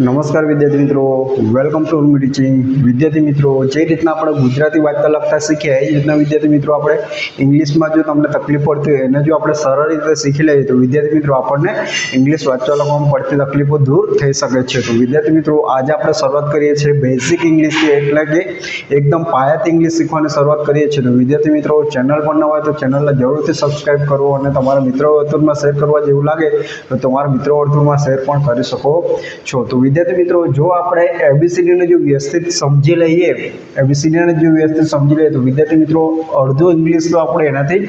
નમસ્કાર વિદ્યાર્થી મિત્રો. વેલકમ ટુ ઉર્મી ટીચિંગ વિદ્યાર્થી મિત્રો, જે રીતના આપણે ગુજરાતી વાંચતા લખતા શીખ્યા, એ રીતના વિદ્યાર્થી મિત્રો આપણે ઇંગ્લિશમાં જો તમને તકલીફ પડતી હોય, એને જો આપણે સરળ રીતે શીખી લઈએ, તો વિદ્યાર્થી મિત્રો આપણને ઇંગ્લિશ વાંચવા લખવામાં પડતી તકલીફો દૂર થઈ શકે છે. તો વિદ્યાર્થી મિત્રો, આજે આપણે શરૂઆત કરીએ છીએ બેઝિક ઇંગ્લિશથી એટલે કે એકદમ પાયાથી ઇંગ્લિશ શીખવાની શરૂઆત કરીએ છીએ. તો વિદ્યાર્થી મિત્રો ચેનલ પર ન હોય તો ચેનલને જરૂરથી સબસ્ક્રાઇબ કરો અને તમારા મિત્રો વર્તુળમાં શેર કરવા જેવું લાગે, તો તમારા મિત્રો વર્તુળમાં શેર પણ કરી શકો છો. તો વિદ્યાર્થી મિત્રો, જો આપણે એબીસીડીને જો વ્યવસ્થિત સમજી લઈએ, એબીસીડીને જો વ્યવસ્થિત સમજી લઈએ, તો વિદ્યાર્થી મિત્રો, અડધો ઇંગ્લિશ તો આપણે એનાથી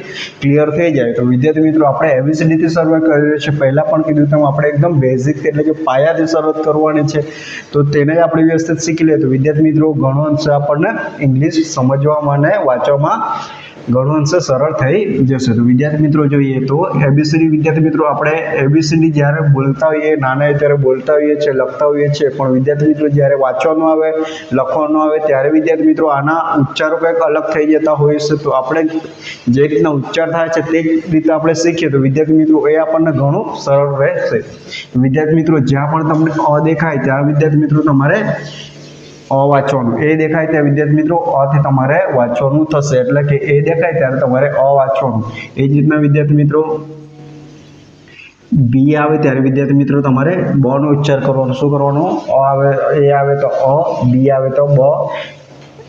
ક્લિયર થઈ જાય. તો વિદ્યાર્થી મિત્રો, આપણે એબીસીડીથી શરૂઆત કરીએ છીએ. પહેલાં પણ કીધું તેમ આપણે એકદમ બેઝિક એટલે કે પાયાથી શરૂઆત કરવાની છે. તો તેને જ આપણે વ્યવસ્થિત શીખી લઈએ. તો વિદ્યાર્થી મિત્રો, ઘણો અંશે આપણને ઇંગ્લિશ સમજવામાં અને વાંચવામાં ઘણું અંશે સરળ થઈ જશે. તો વિદ્યાર્થી મિત્રો જોઈએ તો એબીસીડી વિદ્યાર્થી મિત્રો આપણે એબીસીડી જ્યારે બોલતા હોઈએ, નાના હોય ત્યારે બોલતા હોઈએ છીએ, લખતા હોઈએ છીએ, પણ વિદ્યાર્થી મિત્રો જ્યારે વાંચવાનું આવે, લખવાનું આવે, ત્યારે વિદ્યાર્થી મિત્રો આના ઉચ્ચારો કંઈક અલગ થઈ જતા હોય છે. તો આપણે જે રીતના ઉચ્ચાર થાય છે તે રીતે આપણે શીખીએ. તો વિદ્યાર્થી મિત્રો એ આપણને ઘણું સરળ રહેશે. વિદ્યાર્થી મિત્રો જ્યાં પણ તમને અ દેખાય, ત્યાં વિદ્યાર્થી મિત્રો તમારે અ વાંચવાનું એ દેખાય ત્યાં વિદ્યાર્થી મિત્રો અથી તમારે વાંચવાનું થશે. એટલે કે એ દેખાય ત્યારે તમારે અ વાંચવાનું એ જ રીતના વિદ્યાર્થી મિત્રો બી આવે ત્યારે વિદ્યાર્થી મિત્રો તમારે બ નો ઉચ્ચાર કરવાનો. શું કરવાનો? અ આવે, એ આવે તો અ બી આવે તો બ.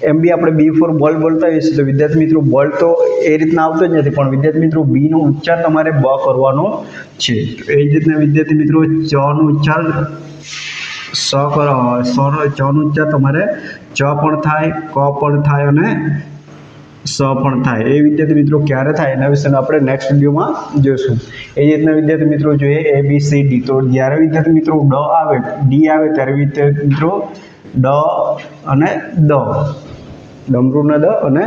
એમ બી આપણે બી ફોર બોલ બોલતા હોઈએ છીએ, તો વિદ્યાર્થી મિત્રો બોલ તો એ રીતના આવતો જ નથી, પણ વિદ્યાર્થી મિત્રો બી નો ઉચ્ચાર તમારે બ કરવાનો છે. એ જ રીતના વિદ્યાર્થી મિત્રો ચ નો ઉચ્ચાર સ કરો સનો ચનો ઉચ્ચાર તમારે. ચ પણ થાય, ક પણ થાય અને સ પણ થાય. એ વિદ્યાર્થી મિત્રો ક્યારે થાય એના વિશે આપણે નેક્સ્ટ વિડીયોમાં જોઈશું. એ જ રીતના વિદ્યાર્થી મિત્રો જોઈએ એ બી સી ડી તો જ્યારે વિદ્યાર્થી મિત્રો ડ આવે ડી આવે ત્યારે વિદ્યાર્થી મિત્રો ડ અને દ. ડમરૂના દ અને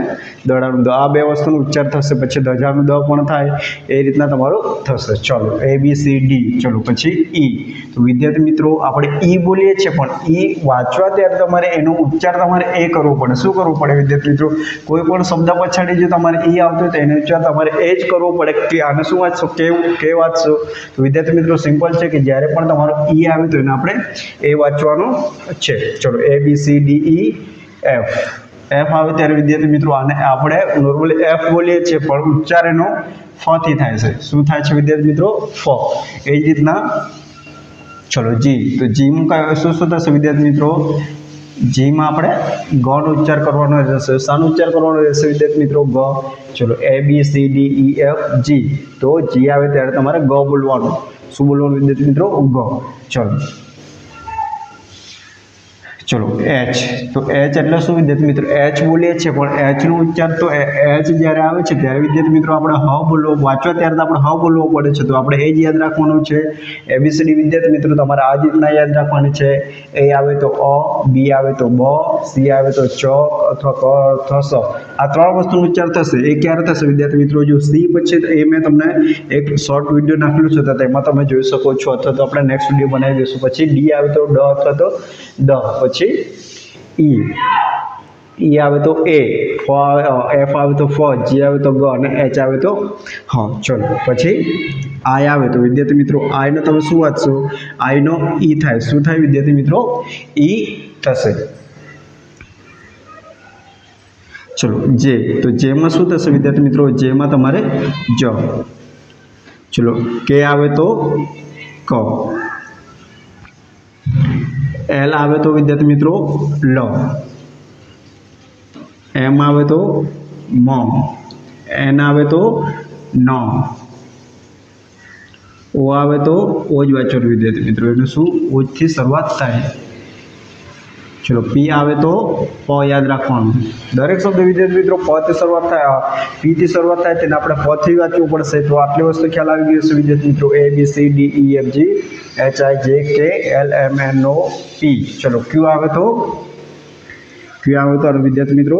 દડાનું દ આ બે વસ્તુનો ઉચ્ચાર થશે, પછી ધજાનું દ પણ થાય. એ રીતના તમારું થશે. ચલો એ બી સી ડી ચલો, પછી ઈ તો વિદ્યાર્થી મિત્રો, આપણે ઈ બોલીએ છીએ, પણ ઈ વાંચવા ત્યારે તમારે એનો ઉચ્ચાર તમારે એ કરવો પડે. શું કરવું પડે વિદ્યાર્થી મિત્રો? કોઈ પણ શબ્દ પછાડી જો તમારે ઈ આવતો હોય તો એનો ઉચ્ચાર તમારે એ જ કરવો પડે કે આને શું વાંચશો, કેવું, કે વાંચશો? તો વિદ્યાર્થી મિત્રો, સિમ્પલ છે કે જ્યારે પણ તમારો ઈ આવે તો એને આપણે એ વાંચવાનું છે. ચલો A B C D E F F આવે ત્યારે વિદ્યાર્થી મિત્રો આને આપણે નોર્મલી એફ બોલીએ છીએ, પણ ઉચ્ચાર એનો ફ થી થાય છે. શું થાય છે વિદ્યાર્થી મિત્રો? ફ. એ જ રીતના ચલો જી તો જીમ શું શું થશે વિદ્યાર્થી મિત્રો? જીમાં આપણે ગનો ઉચ્ચાર કરવાનો રહેશે. શાનો ઉચ્ચાર કરવાનો રહેશે વિદ્યાર્થી મિત્રો? ગ. ચલો A B C D E F G તો જી આવે ત્યારે તમારે ગ બોલવાનું. શું બોલવાનું વિદ્યાર્થી મિત્રો? ગ. ચલો. ચલો એચ તો એચ એટલે શું વિદ્યાર્થી મિત્રો? એચ બોલીએ છીએ, પણ એચ નો ઉચ્ચાર તો એચ જ્યારે આવે છે, ત્યારે વિદ્યાર્થી મિત્રો આપણે હ બોલવો વાંચવા ત્યારે આપણે હ બોલવો પડે છે. તો આપણે એ જ યાદ રાખવાનું છે. એબીસીડી વિદ્યાર્થી મિત્રો, તમારે આ જ રીતના યાદ રાખવાની છે. એ આવે તો અ બી આવે તો બ સી આવે તો ચ, અથવા ક, અથવા સ. આ ત્રણ વસ્તુનો ઉચ્ચાર થશે. એ ક્યારે થશે વિદ્યાર્થી મિત્રો? જો સી પછી એ મેં તમને એક શોર્ટ વીડિયો નાખેલું છે, તો તેમાં તમે જોઈ શકો છો. અથવા તો આપણે નેક્સ્ટ વીડિયો બનાવી દઈશું. પછી ડી આવે તો ડ, અથવા તો દ. પછી ઈ. ઈ આવે તો એ, ફ એફ આવે તો ફ, જી આવે તો ગ અને એચ આવે તો હ. ચલો, પછી આઈ આવે તો વિદ્યાર્થી મિત્રો, આઈનો તમે શું વાંચશો? આઈનો ઈ થાય. શું થાય વિદ્યાર્થી મિત્રો? ઈ થશે. ચલો, જે, તો જેમાં શું થશે વિદ્યાર્થી મિત્રો? જેમાં તમારે જ. ચલો, કે આવે તો ક. એલ આવે તો વિદ્યાર્થી મિત્રો લ. એમ આવે તો મ. એન આવે તો ન. ઓ આવે તો ઓ જ વાંચવાનું વિદ્યાર્થી મિત્રો. એનું શું? ઓજથી શરૂઆત થાય. ચલો પી આવે તો પ યાદ રાખવાનું. દરેક શબ્દ વિદ્યાર્થી મિત્રો, પ થી શરૂઆત થાય પી થી શરૂઆત થાય, તેને આપણે પ થી વાંચવું પડશે. તો આટલી વસ્તુ ખ્યાલ આવી ગયો છે વિદ્યાર્થી મિત્રો. A B C D E F G H I J K L M N O પી ચલો ક્યુ આવે તો? ક્યુ આવે તો વિદ્યાર્થી મિત્રો.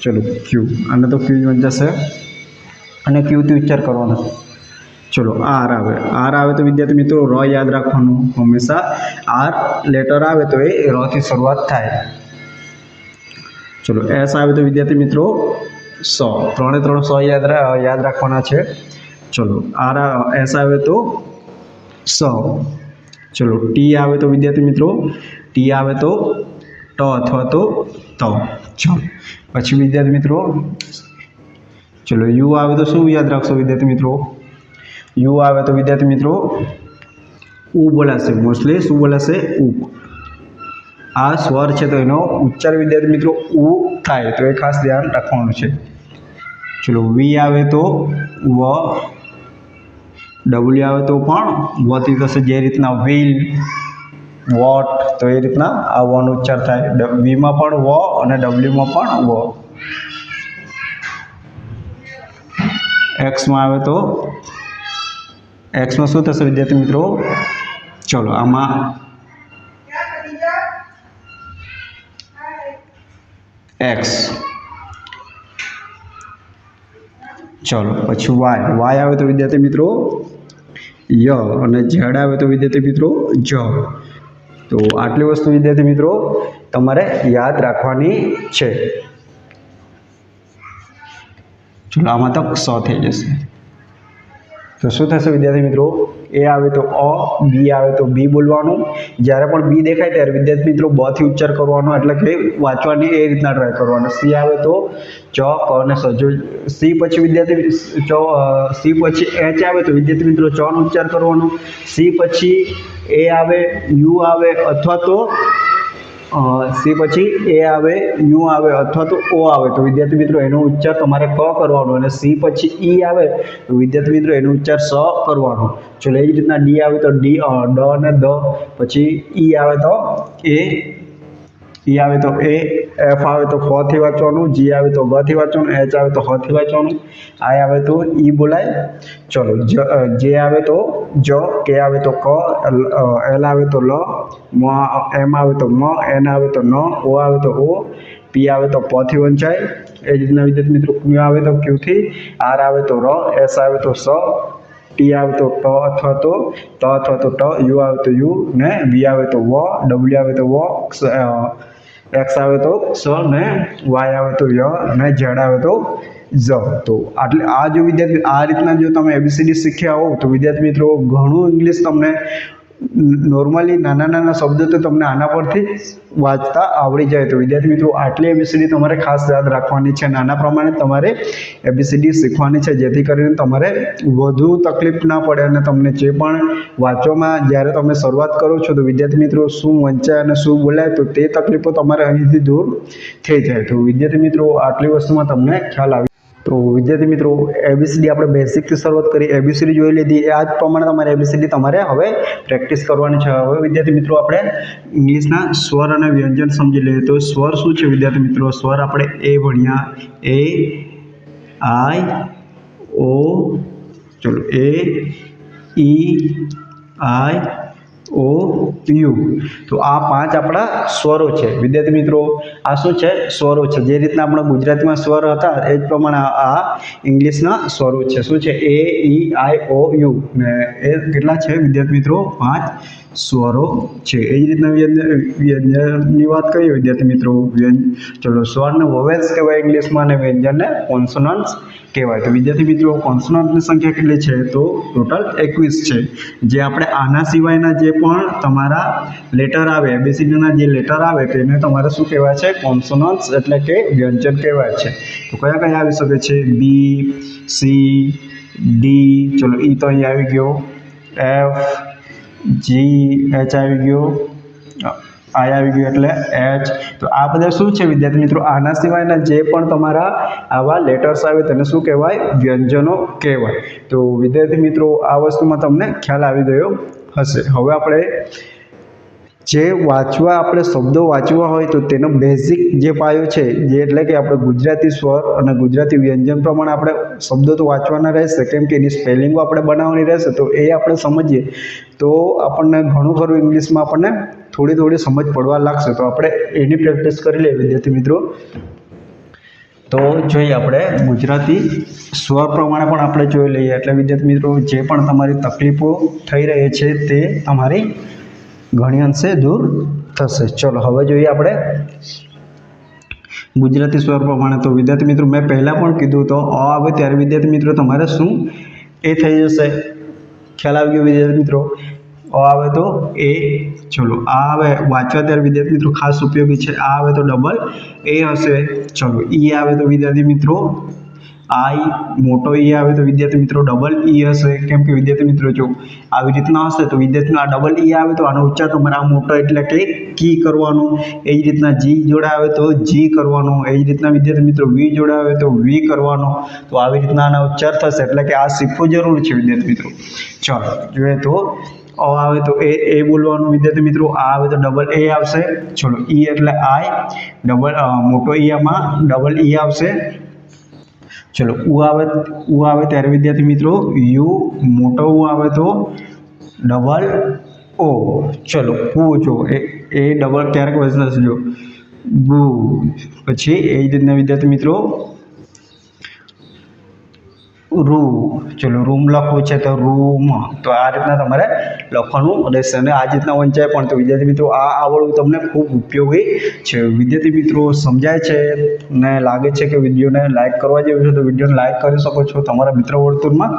ચલો ક્યુ આને તો ક્યુ જશે. અને ક્યુથી ઉચ્ચાર કરવાનો. ચલો આર આવે. આર આવે તો વિદ્યાર્થી મિત્રો, ર યાદ રાખવાનું હંમેશા. આર લેટર આવે તો એ ર શરૂઆત થાય. ચલો, એસ આવે તો વિદ્યાર્થી મિત્રો સો. ત્રણે ત્રણ સો યાદ યાદ રાખવાના છે. ચલો, આર, એસ આવે તો સો. ચલો, ટી આવે તો વિદ્યાર્થી મિત્રો, ટી આવે તો ટ અથવા તો ત. ચલો, પછી વિદ્યાર્થી મિત્રો, ચલો, યુ આવે તો શું યાદ રાખશો વિદ્યાર્થી મિત્રો? યુ આવે તો વિદ્યાર્થી મિત્રો ઉ બોલાશે. મોસ્ટલી શું બોલાશે ઉ. આ સ્વર છે તો એનો ઉચ્ચાર વિદ્યાર્થી મિત્રો ઉ થાય. તો એ ખાસ ધ્યાન રાખવાનું છે. ચલો, વી આવે તો વ, ડબલ્યુ આવે તો પણ વતી થશે જે રીતના વ્હીલ, વોટ, તો એ રીતના આ વનો ઉચ્ચાર થાય. વીમાં પણ વ અને ડબલ્યુમાં પણ વ. એક્સમાં આવે તો, એક્સમાં શું થશે વિદ્યાર્થી મિત્રો? ચલો આમાં એક્સ ચલો પછી વાય વાય આવે તો વિદ્યાર્થી મિત્રો ય અને ઝેડ આવે તો વિદ્યાર્થી મિત્રો જ તો આટલી વસ્તુ વિદ્યાર્થી મિત્રો, તમારે યાદ રાખવાની છે. ચલો, આમાં તો સ થઈ જશે. તો શું થશે વિદ્યાર્થી મિત્રો? એ આવે તો અ, બી આવે તો બી બોલવાનું. જ્યારે પણ બી દેખાય ત્યારે વિદ્યાર્થી મિત્રો બ થી ઉચ્ચાર કરવાનો, એટલે કે વાંચવાની એ રીતના ટ્રાય કરવાનો. સી આવે તો ચ, ક અને સજો સી પછી વિદ્યાર્થી ચ સી પછી એચ આવે તો વિદ્યાર્થી મિત્રો ચ નો ઉચ્ચાર કરવાનો. સી પછી એ આવે, યુ આવે અથવા તો સી પછી એ આવે, યુ આવે અથવા તો ઓ આવે. તો વિદ્યાર્થી મિત્રો, એનો ઉચ્ચાર તમારે ક કરવાનો અને સી પછી ઈ આવે, તો વિદ્યાર્થી મિત્રો, એનો ઉચ્ચાર સ કરવાનો. ચલો, એ જ રીતના ડી આવે તો ડી ડ અને દ. પછી ઈ આવે તો એ ઈ આવે તો એ એફ આવે તો ફ થી વાંચવાનું જી આવે તો ગ થી વાંચવાનું એચ આવે તો હ થી વાંચવાનું આઈ આવે તો ઈ બોલાય ચલો જ અ, જે આવે તો જ કે આવે તો ક એલ અ, એલ આવે તો લ મ એમ આવે તો મ એન આવે તો ન ઓ આવે તો ઓ પી આવે તો પ થી વંચાય એ જ રીતના વિદ્યાર્થી મિત્રો ક્યુ આવે તો ક્યુ થી આર આવે તો ર એસ આવે તો સ ટી આવે તો ટ અથવા તો ત અથવા તો ટ યુ આવે તો યુ ને વી આવે તો વ ડબલ્યુ આવે તો વ ક્ષ, અ, એક્સ આવે તો સ ને વાય આવે તો ય અને ઝેડ આવે તો ઝ તો આટલે આ જો વિદ્યાર્થી આ રીતના જો તમે એબીસીડી શીખ્યા હો તો વિદ્યાર્થી મિત્રો ઘણું ઇંગ્લિશ તમને નોર્મલી નાના નાના શબ્દો તો તમને આના પરથી વાંચતા આવડી જાય. તો વિદ્યાર્થી મિત્રો, આટલી એબીસીડી તમારે ખાસ યાદ રાખવાની છે. નાના પ્રમાણે તમારે એબીસીડી શીખવાની છે, જેથી કરીને તમારે વધુ તકલીફ ના પડે અને તમને જે પણ વાંચવામાં જ્યારે તમે શરૂઆત કરો છો, તો વિદ્યાર્થી મિત્રો, શું વંચાય અને શું બોલાય, તો તે તકલીફો તમારે અહીંથી દૂર થઈ જાય. તો વિદ્યાર્થી મિત્રો, આટલી વસ્તુમાં તમને ખ્યાલ આવી તો વિદ્યાર્થી મિત્રો એબીસીડી આપણે બેસિકથી શરૂઆત કરી એબીસીડી જોઈ લીધી. આ જ પ્રમાણે તમારે એબીસીડી તમારે હવે પ્રેક્ટિસ કરવાની છે. હવે વિદ્યાર્થી મિત્રો, આપણે ઇંગ્લિશના સ્વર અને વ્યંજન સમજી લઈએ. તો સ્વર શું છે વિદ્યાર્થી મિત્રો? સ્વર આપણે એ ભણ્યા. એ, આઈ, ઓ, ચલો, એ, ઈ, આઈ, ઓ, યુ. તો આ પાંચ આપણા સ્વરો છે. વિદ્યાર્થી મિત્રો આ શું છે? સ્વરો છે. જે રીતના આપણા ગુજરાતીમાં સ્વર હતા, એ જ પ્રમાણે આ- ઇંગ્લિશના સ્વરો છે. શું છે? A, E, I, O, U. ને એ કેટલા છે વિદ્યાર્થી મિત્રો? પાંચ સ્વરો છે. એ જ રીતના વ્યંજનની વાત કરીએ વિદ્યાર્થી મિત્રો ચલો, સ્વરને વોવેલ્સ કહેવાય ઇંગ્લિશમાં અને વ્યંજનને કોન્સોનન્ટ્સ કહેવાય. તો વિદ્યાર્થી મિત્રો કોન્સોનન્ટની સંખ્યા કેટલી છે? તો ટોટલ એકવીસ છે. જે આપણે આના સિવાયના જે પણ તમારા લેટર આવે એબીસીડીના જે લેટર આવે તેને તમારે શું કહેવાય છે? કોન્સોનન્ટ્સ એટલે કે વ્યંજન કહેવાય છે. તો કયા કયા આવી શકે છે? બી સી ડી ચલો ઈ તો અહીં આવી ગયો. એફ જી એચ આવી ગયો. આઈ આવી ગયું એટલે એચ તો આ બધા શું છે વિદ્યાર્થી મિત્રો? આના સિવાયના જે પણ તમારા આવા લેટર્સ આવે તેને શું કહેવાય? વ્યંજનો કહેવાય. તો વિદ્યાર્થી મિત્રો, આ વસ્તુમાં તમને ખ્યાલ આવી ગયો હશે. હવે આપણે જે વાંચવા આપણે શબ્દો વાંચવા હોય તો તેનો બેઝિક જે પાયો છે, જે એટલે કે આપણે ગુજરાતી સ્વર અને ગુજરાતી વ્યંજન પ્રમાણે આપણે શબ્દો તો વાંચવાના રહેશે, કેમ કે એની સ્પેલિંગો આપણે બનાવવાની રહેશે, તો એ આપણે સમજીએ. તો આપણને ઘણું ખરું ઇંગ્લિશમાં આપણને થોડી થોડી સમજ પડવા લાગશે, તો આપણે એની પ્રેક્ટિસ કરી લઈએ, વિદ્યાર્થી મિત્રો. તો જોઈએ આપણે ગુજરાતી સ્વર પ્રમાણે પણ આપણે જોઈ લઈએ. એટલે વિદ્યાર્થી મિત્રો, જે પણ તમારી તકલીફો થઈ રહી છે તે તમારી ઘણી અંશે દૂર થશે. ચલો, હવે જોઈએ આપણે ગુજરાતી સ્વર પ્રમાણે. તો વિદ્યાર્થી મિત્રો, મેં પહેલાં પણ કીધું તો, અ, આવે ત્યારે વિદ્યાર્થી મિત્રો, તમારે શું? એ થઈ જશે. ખ્યાલ આવી ગયો વિદ્યાર્થી મિત્રો? અ આવે તો એ. ચલો, આ આવે વાંચવા ત્યારે વિદ્યાર્થી મિત્રો ખાસ ઉપયોગી છે. આ આવે તો ડબલ એ હશે. ચલો, ઈ આવે તો વિદ્યાર્થી મિત્રો આઈ મોટો ઈ આવે તો વિદ્યાર્થી મિત્રો ડબલ ઈ હશે. કેમ કે વિદ્યાર્થી મિત્રો જો આવી રીતના હશે તો વિદ્યાર્થી આ ડબલ ઈ આવે તો આનો ઉચ્ચાર તમારે આ મોટો એટલે કે કી કરવાનો. એ જ રીતના જી જોડે આવે તો જી કરવાનો. એ જ રીતના વિદ્યાર્થી મિત્રો વી જોડે આવે તો વી કરવાનો. તો આવી રીતના આના ઉચ્ચાર થશે. એટલે કે આ શીખવું જરૂર છે વિદ્યાર્થી મિત્રો. ચાલો, જોઈએ તો અ આવે તો એ એ બોલવાનું વિદ્યાર્થી મિત્રો. આ આવે તો ડબલ એ આવશે. ચલો ઈ એટલે આઈ ડબલ મોટો ઈ આમાં ડબલ ઈ આવશે. ચલો, ઉ આવે ઉ આવે ત્યારે, વિદ્યાર્થી મિત્રો, યુ, મોટો ઉ આવે તો ડબલ ઓ. ચલો, ઉ જો એ એ ડબલ ક્યારેક વજન જો. બુ, પછી એ જ રીતના વિદ્યાર્થી મિત્રો રૂ ચલો રૂમ લખવું છે તો રૂમ. તો આ રીતના તમારે લખવાનું રહેશે અને આ રીતના વંચાય પણ તો વિદ્યાર્થી મિત્રો, આ આવડવું તમને ખૂબ ઉપયોગી છે. વિદ્યાર્થી મિત્રો, સમજાય છે ને લાગે છે કે વિડીયોને લાઇક કરવા જેવું છે તો વિડીયોને લાઇક કરી શકો છો. તમારા મિત્ર વર્તુળમાં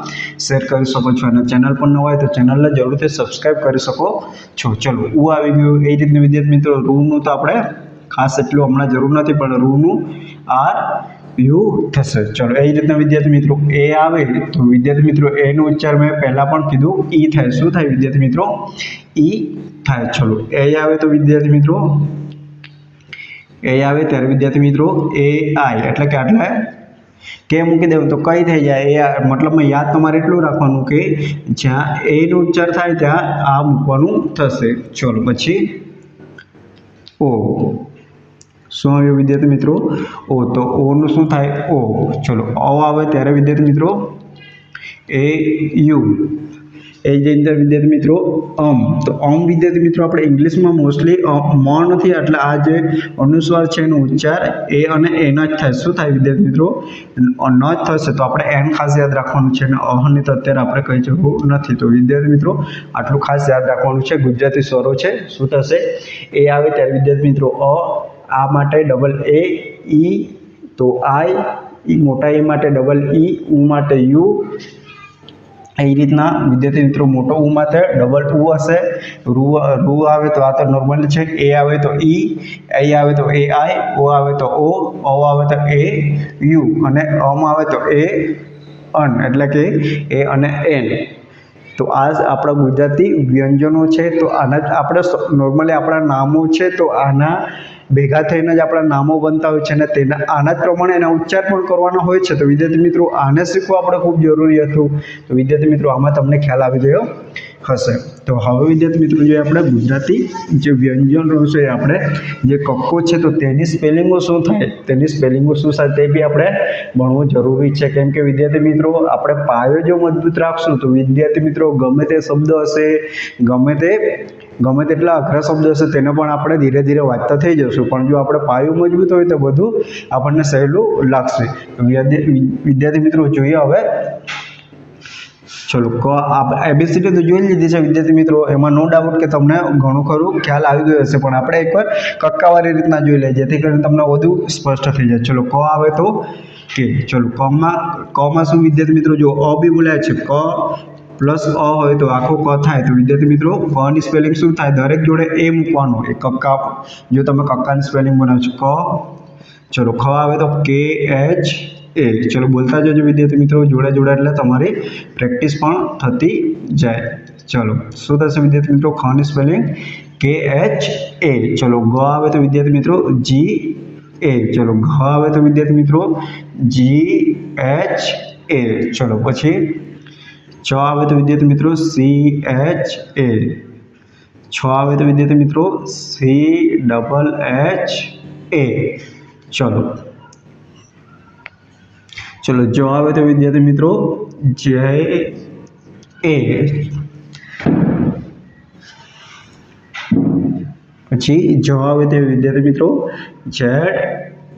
શેર કરી શકો છો અને ચેનલ પણ ન હોય તો ચેનલને જરૂરથી સબસ્ક્રાઈબ કરી શકો છો. ચલો હું આવી ગયું. એ રીતનું વિદ્યાર્થી મિત્રો રૂનું તો આપણે ખાસ એટલું હમણાં જરૂર નથી, પણ રૂનું આર યુ થશે. ચલો, એ રીતના વિદ્યાર્થી મિત્રો, એ આવે. તો વિદ્યાર્થી મિત્રો, એનો ઉચ્ચાર મેં પહેલાં પણ કીધું. ઈ થાય. શું થાય વિદ્યાર્થી મિત્રો? ઈ થાય. ચલો, એ આવે તો વિદ્યાર્થી મિત્રો, એ આવે ત્યારે વિદ્યાર્થી મિત્રો, એ આઈ. એટલે કે આટલે કે મૂકી દેવું. તો કઈ થઈ જાય? એ મતલબમાં યાદ તમારે એટલું રાખવાનું કે જ્યાં એનો ઉચ્ચાર થાય ત્યાં આ મૂકવાનું થશે. ચલો, પછી ઓ. શું આવ્યું વિદ્યાર્થી મિત્રો? ઓ, તો ઓનું શું થાય? ઓ. ચલો, અ આવે ત્યારે વિદ્યાર્થી મિત્રો, એ, યુ. એ જ અંદર વિદ્યાર્થી મિત્રો, અમ. તો અમ વિદ્યાર્થી મિત્રો આપણે ઇંગ્લિશમાં મોસ્ટલી મ નથી, એટલે આ જે અનુસ્વાર છે એનો ઉચ્ચાર, એ અને એનો જ થાય. શું થાય વિદ્યાર્થી મિત્રો? ન જ થશે. તો આપણે એન ખાસ યાદ રાખવાનું છે અને અહની તો અત્યારે આપણે કહી જવું નથી. તો વિદ્યાર્થી મિત્રો, આટલું ખાસ યાદ રાખવાનું છે. ગુજરાતી સ્વરો છે. શું થશે? એ આવે ત્યારે વિદ્યાર્થી મિત્રો, અ આ માટે ડબલ એ ઈ તો આઈ ઈ મોટા એ માટે ડબલ ઈ ઉ માટે યુ એ રીતના વિદ્યાર્થી મિત્રો મોટો ઉ માટે ડબલ ઉ હશે. રૂ રૂ આવે તો આ તો નોર્મલ છે. એ આવે તો ઈ એ આવે તો એ આઈ ઓ આવે તો ઓ ઓ આવે તો એ યુ અને અમ આવે તો એ અન એટલે કે એ અને એન તો આ આપણા ગુજરાતી વ્યંજનો છે. તો આના આપણે નોર્મલી આપણા નામો છે. તો આના ભેગા થઈને જ આપણા નામો બનતા હોય છે અને તેના, આના જ પ્રમાણે એના ઉચ્ચાર પણ કરવાના હોય છે. તો વિદ્યાર્થી મિત્રો, આને શીખવું આપણે ખૂબ જરૂરી હતું. તો વિદ્યાર્થી મિત્રો, આમાં તમને ખ્યાલ આવી ગયો. હશે. તો હવે વિદ્યાર્થી મિત્રો જે આપણે ગુજરાતી જે વ્યંજનો છે આપણે, જે કક્કો છે, તો તેની સ્પેલિંગો શું થાય? તેની સ્પેલિંગો શું થાય તે બી આપણે ભણવું જરૂરી છે. કેમ કે વિદ્યાર્થી મિત્રો, આપણે પાયો જો મજબૂત રાખશું, તો વિદ્યાર્થી મિત્રો ગમે તે શબ્દ હશે, ગમે તે, ગમે તેટલા અઘરા શબ્દ હશે, તેને પણ આપણે ધીરે ધીરે વાંચતા થઈ જશું. પણ જો આપણે પાયું મજબૂત હોય તો બધું આપણને સહેલું લાગશે. વિદ્યાર્થી મિત્રો, જોઈએ હવે ચલો ક એબીસીડી તો જોઈ લીધી છે વિદ્યાર્થી મિત્રો. એમાં નો ડાઉટ કે તમને ઘણું ખરું ખ્યાલ આવી ગયો હશે. પણ આપણે એકવાર કક્કાવાળી રીતના જોઈ લઈએ, જેથી કરીને તમને વધુ સ્પષ્ટ થઈ જાય. ચલો, ક આવે તો? કે ચલો કમાં કમાં શું વિદ્યાર્થી મિત્રો? જો અ બી બોલાય છે, ક પ્લસ અ હોય તો આખો ક થાય. તો વિદ્યાર્થી મિત્રો કની સ્પેલિંગ શું થાય? દરેક જોડે એ મૂકવાનું. એ કક્કા, જો તમે કક્કાની સ્પેલિંગ બનાવો છો, ક. ચલો, ખ આવે તો? કે એચ એ ચલો બોલતા જજો વિદ્યાર્થી મિત્રો જોડે જોડે એટલે તમારી પ્રેક્ટિસ પણ થતી જાય. ચલો, શું થશે વિદ્યાર્થી મિત્રો? ખની સ્પેલિંગ કે એચ એ ચલો, ગ આવે તો વિદ્યાર્થી મિત્રો જી એ ચલો, ઘ આવે તો વિદ્યાર્થી મિત્રો જી એચ એ ચલો, પછી ચ આવે તો વિદ્યાર્થી મિત્રો સી એચ એ છ આવે તો વિદ્યાર્થી મિત્રો સી ડબલ એચ એ ચલો ચલો જવાબ આવે તો વિદ્યાર્થી મિત્રો, જય એ. પછી જવાબ આવે તો વિદ્યાર્થી મિત્રો ઝેડ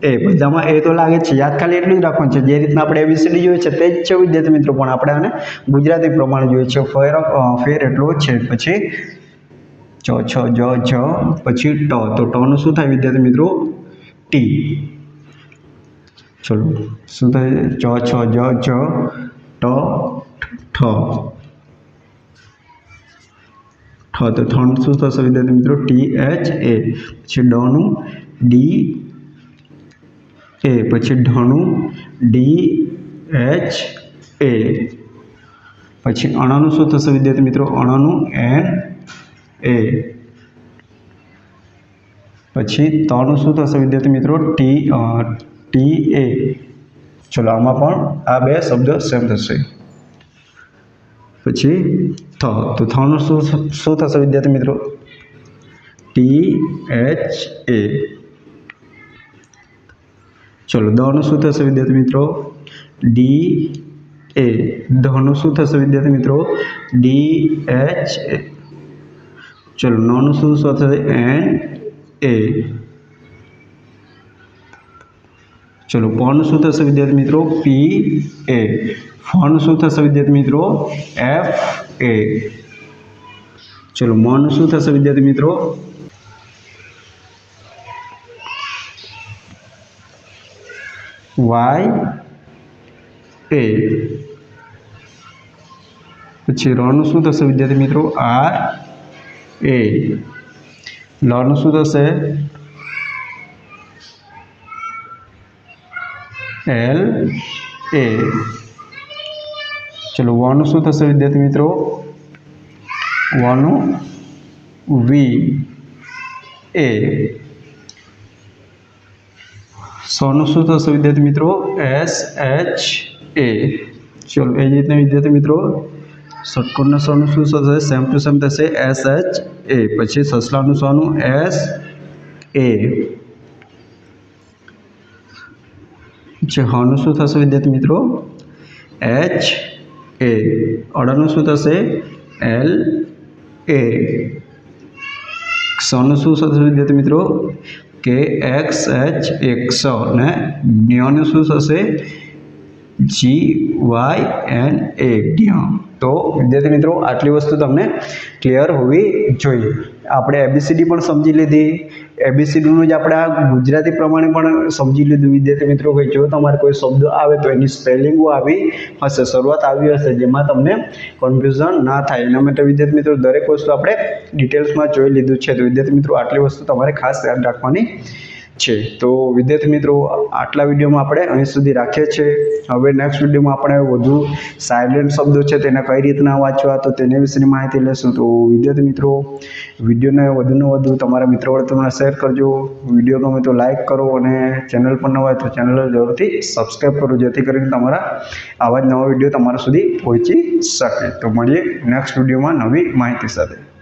એ. બધામાં એ તો લાગે છે, યાદ ખાલી એટલું જ રાખવાનું છે, જે રીતના આપણે એબીસીડી જોઈએ છે, તે જ છે વિદ્યાર્થી મિત્રો, પણ આપણે આને ગુજરાતી પ્રમાણે જોઈએ છે, ફેર ફેર એટલો છે. પછી ચ છ, જ જ, પછી ટ. તો ટનું શું થાય વિદ્યાર્થી મિત્રો? ટી. ચલો શું થાય ચ છ, જ, છ, ટ, ઠ. ઠ તો થણ શું થશે વિદ્યાર્થી મિત્રો? ટી એચ એ પછી ડનું ડી એ પછી ઢણું ડી એચ એ પછી અણાનું શું થશે વિદ્યાર્થી મિત્રો? અણાનું એન એ પછી તનું શું થશે વિદ્યાર્થી મિત્રો? T T A. ચલો, આમાં પણ આ બે શબ્દ સેમ થશે. પછી થ, તો થનું શું શું થશે વિદ્યાર્થી મિત્રો? T H A. ચલો દનું શું થશે વિદ્યાર્થી મિત્રો? ડી એ. ધનું શું થશે વિદ્યાર્થી મિત્રો? D H A. ચલો, નનું શું થશે? N A. ચલો ફોન શું થશે વિદ્યાર્થી મિત્રો? પી એ ફોન શું થશે વિદ્યાર્થી મિત્રો? એફ એ ચલો, મન શું થશે વિદ્યાર્થી મિત્રો? વાય એ પછી રનું શું થશે વિદ્યાર્થી મિત્રો? આર એ લનું શું થશે? એલ એ ચલો વાનું શું થશે, વિદ્યાર્થી મિત્રો? વાનું વી એ સોનું શું થશે, વિદ્યાર્થી મિત્રો? એસ એચ એ ચલો, એ જ રીતના વિદ્યાર્થી મિત્રો, ષટકોણના સોનું શું થશે? સેમ ટુ સેમ થશે એસ એચ એ પછી સસલાનું સોનું એસ એ જે હનું શું થશે વિદ્યાર્થી મિત્રો? એચ એ અડનું શું થશે? એલ એ ક્ષનું શું થશે વિદ્યાર્થી મિત્રો? કે એક્સ એચ એકસો ને ન્યનું શું થશે? જી વાય એન એ જ્ઞ તો, વિદ્યાર્થી મિત્રો, આટલી વસ્તુ તમને ક્લિયર હોવી જોઈએ. આપણે એબીસીડી પણ સમજી લીધી. એબીસીડીનું જ આપણે આ ગુજરાતી પ્રમાણે પણ સમજી લીધું, વિદ્યાર્થી મિત્રો. કે જો તમારે કોઈ શબ્દ આવે તો એની સ્પેલિંગો આવી હશે. શરૂઆત આવી હશે, જેમાં તમને કન્ફ્યુઝન ના થાય. એના માટે વિદ્યાર્થી મિત્રો, દરેક વસ્તુ આપણે ડિટેલ્સમાં જોઈ લીધું છે. તો વિદ્યાર્થી મિત્રો, આટલી વસ્તુ તમારે ખાસ ધ્યાન રાખવાની છે. તો વિદ્યાર્થી મિત્રો, આટલા વિડીયોમાં આપણે અહીં સુધી રાખીએ છીએ. હવે નેક્સ્ટ વિડીયોમાં આપણે વધુ સાયલેન્ટ શબ્દો છે તેને કઈ રીતના વાંચવા તો તેની વિશેની માહિતી લેશું તો વિદ્યાર્થી મિત્રો, વિડીયોને વધુને વધુ તમારા મિત્રો વડે તમને શેર કરજો. વીડિયો ગમે તો લાઇક કરો અને ચેનલ પર ન હોય તો ચેનલ જરૂરથી સબસ્ક્રાઈબ કરો, જેથી કરીને તમારા આવા જ નવા વીડિયો તમારા સુધી પહોંચી શકે. તો મળીએ નેક્સ્ટ વિડીયોમાં નવી માહિતી સાથે.